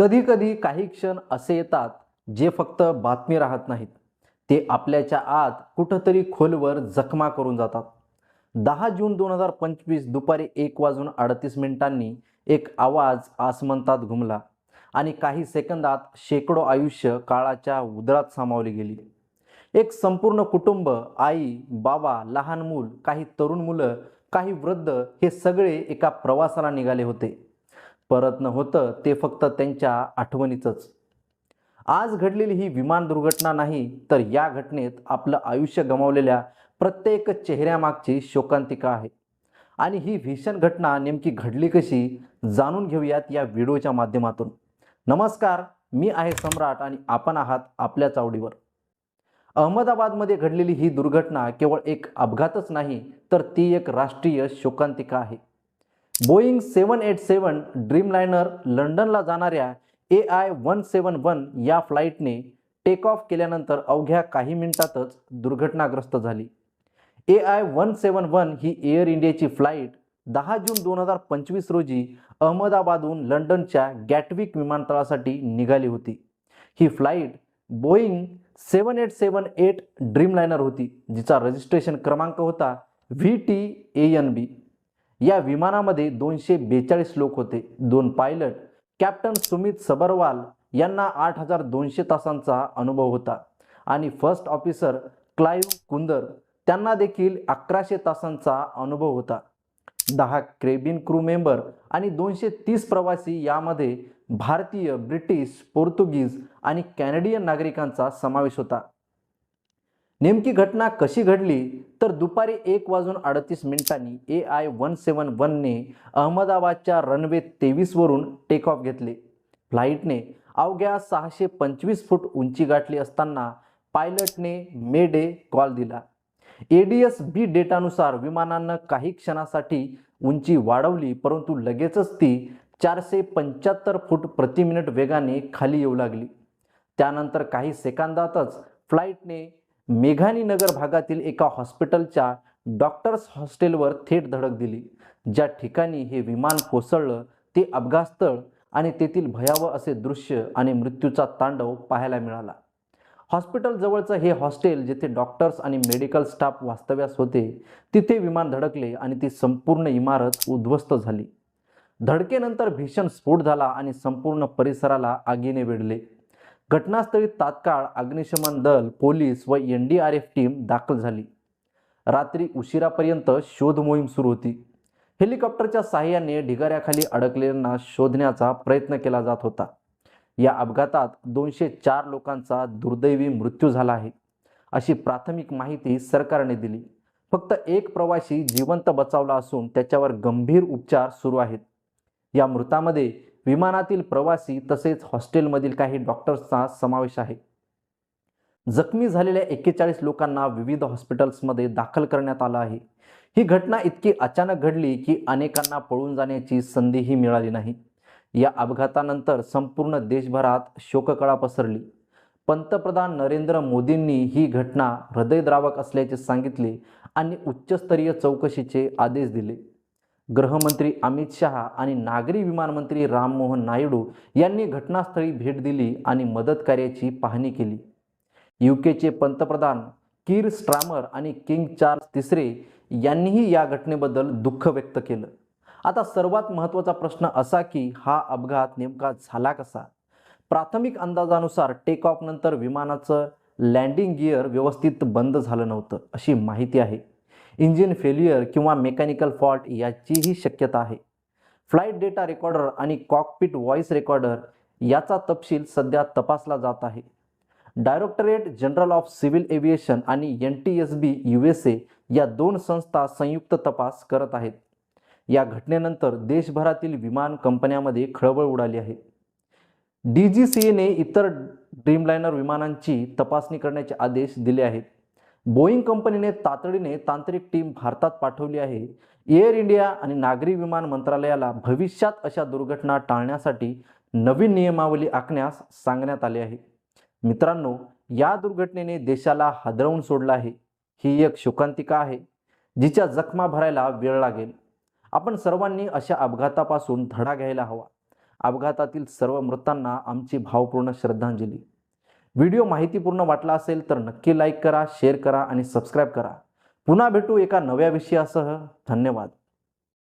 कधी कधी काही क्षण असे येतात जे फक्त बातमी राहत नाहीत. ते आपल्याच्या आत कुठंतरी खोलवर जखमा करून जातात. दहा जून दोन हजार पंचवीस दुपारी एक वाजून अडतीस मिनिटांनी एक आवाज आसमंतात घुमला आणि काही सेकंदात शेकडो आयुष्य काळाच्या उदरात सामावली गेली. एक संपूर्ण कुटुंब आई बाबा लहान मूल काही तरुण मुलं काही वृद्ध हे सगळे एका प्रवासाला निघाले होते. परत न होतं ते फक्त त्यांच्या आठवणीचंच. आज घडलेली ही विमान दुर्घटना नाही तर या घटनेत आपलं आयुष्य गमावलेल्या प्रत्येक चेहऱ्यामागची शोकांतिका आहे. आणि ही भीषण घटना नेमकी घडली कशी जाणून घेऊयात या व्हिडिओच्या माध्यमातून. नमस्कार मी आहे सम्राट आणि आपण आहात आपल्या चावडीवर अहमदाबादमध्ये घडलेली ही दुर्घटना केवळ एक अपघातच नाही तर ती एक राष्ट्रीय शोकांतिका आहे. बोईंग सेवन एट सेवन ड्रीमलायनर लंडनला जाणाऱ्या A I one seven one या फ्लाईटने टेक ऑफ केल्यानंतर अवघ्या काही मिनिटातच दुर्घटनाग्रस्त झाली. A I one seven one he air इंडियाची फ्लाईट दहा जून दोन हजार पंचवीस रोजी अहमदाबादहून लंडनच्या गॅटविक विमानतळासाठी निघाली होती. ही flight Boeing seven eight seven eight Dreamliner होती जिचा रजिस्ट्रेशन क्रमांक होता V T A N B. या विमानामध्ये दोनशे बेचाळीस लोक होते. दोन पायलट कॅप्टन सुमित सबरवाल यांना आठ हजार दोनशे तासांचा अनुभव होता. आणि फर्स्ट ऑफिसर क्लाइव्ह कुंदर त्यांना देखील अकराशे तासांचा अनुभव होता. दहा क्रेबिन क्रू मेंबर आणि दोनशे तीस प्रवासी यामध्ये भारतीय ब्रिटिश पोर्तुगीज आणि कॅनडियन नागरिकांचा समावेश होता. नेमकी घटना कशी घडली? तर दुपारी एक वाजून अडतीस मिनिटांनी ए आय वन सेवन वनने अहमदाबादच्या रनवे तेवीसवरून टेक ऑफ घेतले. फ्लाईटने अवघ्या सहाशे पंचवीस फूट उंची गाठली असताना पायलटने मे डे कॉल दिला. ए डी एस बी डेटानुसार विमानानं काही क्षणासाठी उंची वाढवली परंतु लगेचच ती चारशे पंच्याहत्तर फूट प्रति मिनिट वेगाने खाली येऊ लागली. त्यानंतर काही सेकंदातच फ्लाईटने मेघानी नगर भागातील एका हॉस्पिटलच्या डॉक्टर्स हॉस्टेलवर थेट धडक दिली. ज्या ठिकाणी हे विमान कोसळलं ते अपघातस्थळ आणि तेथील भयावह असे दृश्य आणि मृत्यूचा तांडव पाहायला मिळाला. हॉस्पिटल जवळचं हे हॉस्टेल जिथे डॉक्टर्स आणि मेडिकल स्टाफ वास्तव्यास होते तिथे विमान धडकले आणि ती संपूर्ण इमारत उद्ध्वस्त झाली. धडकेनंतर भीषण स्फोट झाला आणि संपूर्ण परिसराला आगीने वेढले. घटनास्थळी तात्काळ अग्निशमन दल पोलीस व N D R F team दाखल झाली. रात्री उशिरापर्यंत शोध मोहीम सुरू होती. हेलिकॉप्टरच्या साह्याने ढिगाऱ्याखाली अडकलेल्यांना शोधण्याचा प्रयत्न केला जात होता. या अपघातात दोनशे चार लोकांचा दुर्दैवी मृत्यू झाला आहे अशी प्राथमिक माहिती सरकारने दिली. फक्त एक प्रवासी जिवंत बचावला असून त्याच्यावर गंभीर उपचार सुरू आहेत. या मृतामध्ये विमानातील प्रवासी तसेच हॉस्टेलमधील काही डॉक्टर्सचा समावेश आहे. जखमी झालेल्या एक्केचाळीस लोकांना विविध हॉस्पिटल्समध्ये दाखल करण्यात आलं आहे. ही घटना इतकी अचानक घडली की अनेकांना पळून जाण्याची संधीही मिळाली नाही. या अपघातानंतर संपूर्ण देशभरात शोककळा पसरली. पंतप्रधान नरेंद्र मोदींनी ही घटना हृदयद्रावक असल्याचे सांगितले आणि उच्चस्तरीय चौकशीचे आदेश दिले. गृहमंत्री अमित शहा आणि नागरी विमानमंत्री राममोहन नायडू यांनी घटनास्थळी भेट दिली आणि मदत कार्याची पाहणी केली. यूकेचे पंतप्रधान कीर स्ट्रामर आणि किंग चार्ल्स तिसरे यांनीही या घटनेबद्दल दुःख व्यक्त केलं. आता सर्वात महत्त्वाचा प्रश्न असा की हा अपघात नेमका झाला कसा? प्राथमिक अंदाजानुसार टेक ऑफ नंतर विमानाचं लँडिंग गिअर व्यवस्थित बंद झालं नव्हतं अशी माहिती आहे. इंजिन फेल्युअर किंवा मेकॅनिकल फॉल्ट याचीही शक्यता आहे. फ्लाईट डेटा रेकॉर्डर आणि कॉकपिट व्हॉइस रेकॉर्डर याचा तपशील सध्या तपासला जात आहे. Directorate general of civil aviation आणि N T S B U S A या दोन संस्था संयुक्त तपास करत आहेत. या घटनेनंतर देशभरातील विमान कंपन्यांमध्ये खळबळ उडाली आहे. डी जी सी एने इतर ड्रीमलायनर विमानांची तपासणी करण्याचे आदेश दिले आहेत. बोईंग कंपनीने तातडीने तांत्रिक टीम भारतात पाठवली आहे. एअर इंडिया आणि नागरी विमान मंत्रालयाला भविष्यात अशा दुर्घटना टाळण्यासाठी नवीन नियमावली आखण्यास सांगण्यात आले आहे. मित्रांनो या दुर्घटनेने देशाला हादरवून सोडलं आहे. ही एक शोकांतिका आहे जिच्या जखमा भरायला वेळ लागेल. आपण सर्वांनी अशा अपघातापासून धडा घ्यायला हवा. अपघातातील सर्व मृतांना आमची भावपूर्ण श्रद्धांजली. व्हिडिओ माहितीपूर्ण वाटला असेल तर नक्की लाईक करा शेअर करा आणि सबस्क्राईब करा. पुन्हा भेटू एका नव्या विषयासह. धन्यवाद.